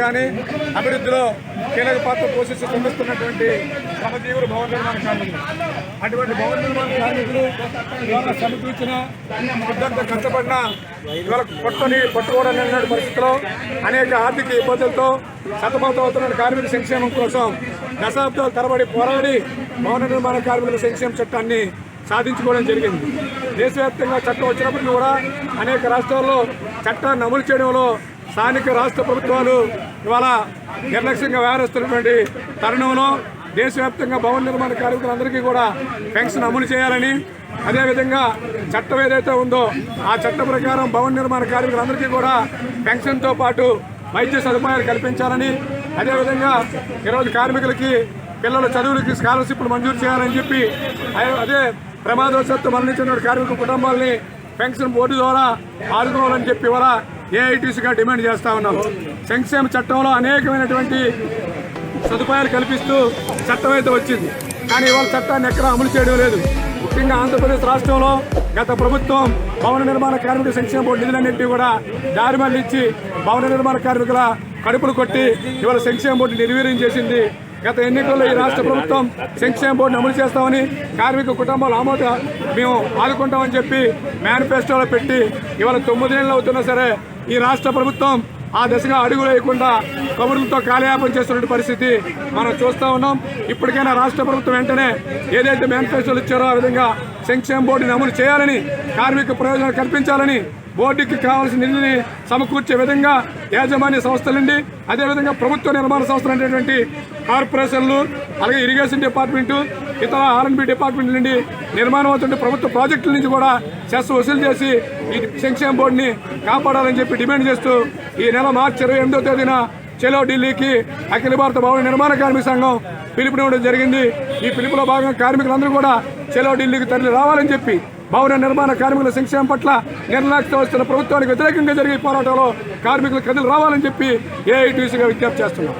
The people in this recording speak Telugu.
కానీ అభివృద్ధిలో కీలక పాత్ర పోషిస్తూ చూపిస్తున్నటువంటి శ్రమజీవులు భవన నిర్మాణ కార్మికులు. అటువంటి భవన నిర్మాణ కార్మికులు ఇవాళ సమకూర్చిన ఇద్దంత కష్టపడిన ఇవాళ కొట్టని పట్టుకోవడం లేని పరిస్థితిలో అనేక ఆర్థిక ఇబ్బందులతో సతమతమవుతున్న కార్మిక సంక్షేమం కోసం దశాబ్దాల తరబడి పోరాడి భవన నిర్మాణ కార్మికుల సంక్షేమ చట్టాన్ని సాధించుకోవడం జరిగింది. దేశవ్యాప్తంగా చట్టం వచ్చినప్పటికీ కూడా అనేక రాష్ట్రాల్లో చట్టాన్ని అమలు చేయడంలో స్థానిక రాష్ట్ర ప్రభుత్వాలు ఇవాళ నిర్లక్ష్యంగా వ్యవహరిస్తున్నటువంటి తరుణంలో దేశవ్యాప్తంగా భవన నిర్మాణ కార్మికులందరికీ కూడా పెన్షన్ అమలు చేయాలని అదేవిధంగా చట్టం ఏదైతే ఉందో ఆ చట్ట ప్రకారం భవన నిర్మాణ కార్మికులందరికీ కూడా పెన్షన్తో పాటు వైద్య సదుపాయాలు కల్పించాలని అదేవిధంగా ఈరోజు కార్మికులకి పిల్లల చదువులకి స్కాలర్షిప్లు మంజూరు చేయాలని చెప్పి అదే- అదే ప్రమాదవశాత్తు మరణించిన కార్మిక కుటుంబాలని పెన్షన్ బోర్డు ద్వారా ఆదుకోవాలని చెప్పి ఇవాళ ఏఐటీసీగా డిమాండ్ చేస్తా ఉన్నాం. సంక్షేమ చట్టంలో అనేకమైనటువంటి సదుపాయాలు కల్పిస్తూ చట్టం అయితే వచ్చింది. కానీ ఇవాళ చట్టాన్ని ఎక్కడా అమలు చేయడం లేదు. ముఖ్యంగా ఆంధ్రప్రదేశ్ రాష్ట్రంలో గత ప్రభుత్వం భవన నిర్మాణ కార్మికుల సంక్షేమ బోర్డు నిధులన్నింటినీ కూడా దారి మళ్ళించి భవన నిర్మాణ కార్మికుల కడుపులు కొట్టి ఇవాళ సంక్షేమ బోర్డు నిర్వీర్యం చేసింది గత ఎన్నికల్లో ఈ రాష్ట్ర ప్రభుత్వం సంక్షేమ బోర్డును అమలు చేస్తామని కార్మిక కుటుంబాలు ఆమోద మేము ఆదుకుంటామని చెప్పి మేనిఫెస్టోలో పెట్టి ఇవాళ తొమ్మిది నెలలు అవుతున్నా సరే ఈ రాష్ట్ర ప్రభుత్వం ఆ దశగా అడుగు వేయకుండా కబుర్లతో కాలయాపన చేస్తున్న పరిస్థితి మనం చూస్తూ ఉన్నాం. ఇప్పటికైనా రాష్ట్ర ప్రభుత్వం వెంటనే ఏదైతే మేనిఫెస్టోలు ఇచ్చారో ఆ విధంగా సంక్షేమ బోర్డుని అమలు చేయాలని కార్మిక ప్రయోజనాలు కల్పించాలని బోర్డుకి కావాల్సిన నిధిని సమకూర్చే విధంగా యాజమాన్య సంస్థల నుండి అదేవిధంగా ప్రభుత్వ నిర్మాణ సంస్థలు అనేటువంటి కార్పొరేషన్లు అలాగే ఇరిగేషన్ డిపార్ట్మెంటు ఇతర ఆర్ఎన్బి డిపార్ట్మెంట్ నుండి నిర్మాణం అవుతుంటే ప్రభుత్వ ప్రాజెక్టుల నుంచి కూడా సెస్ వసూలు చేసి ఈ సంక్షేమ బోర్డుని కాపాడాలని చెప్పి డిమాండ్ చేస్తూ ఈ నెల మార్చి ఇరవై ఎనిమిదో తేదీన చెలో ఢిల్లీకి అఖిల భారత భవన నిర్మాణ కార్మిక సంఘం పిలుపునివ్వడం జరిగింది. ఈ పిలుపులో భాగంగా కార్మికులందరూ కూడా చెలో ఢిల్లీకి తరలి రావాలని చెప్పి భవన నిర్మాణ కార్మికుల సంక్షేమం పట్ల నిర్లక్ష్యం వస్తున్న ప్రభుత్వానికి వ్యతిరేకంగా జరిగే పోరాటంలో కార్మికులు కదిలి రావాలని చెప్పి ఏఐటీసీగా విజ్ఞప్తి చేస్తున్నాం.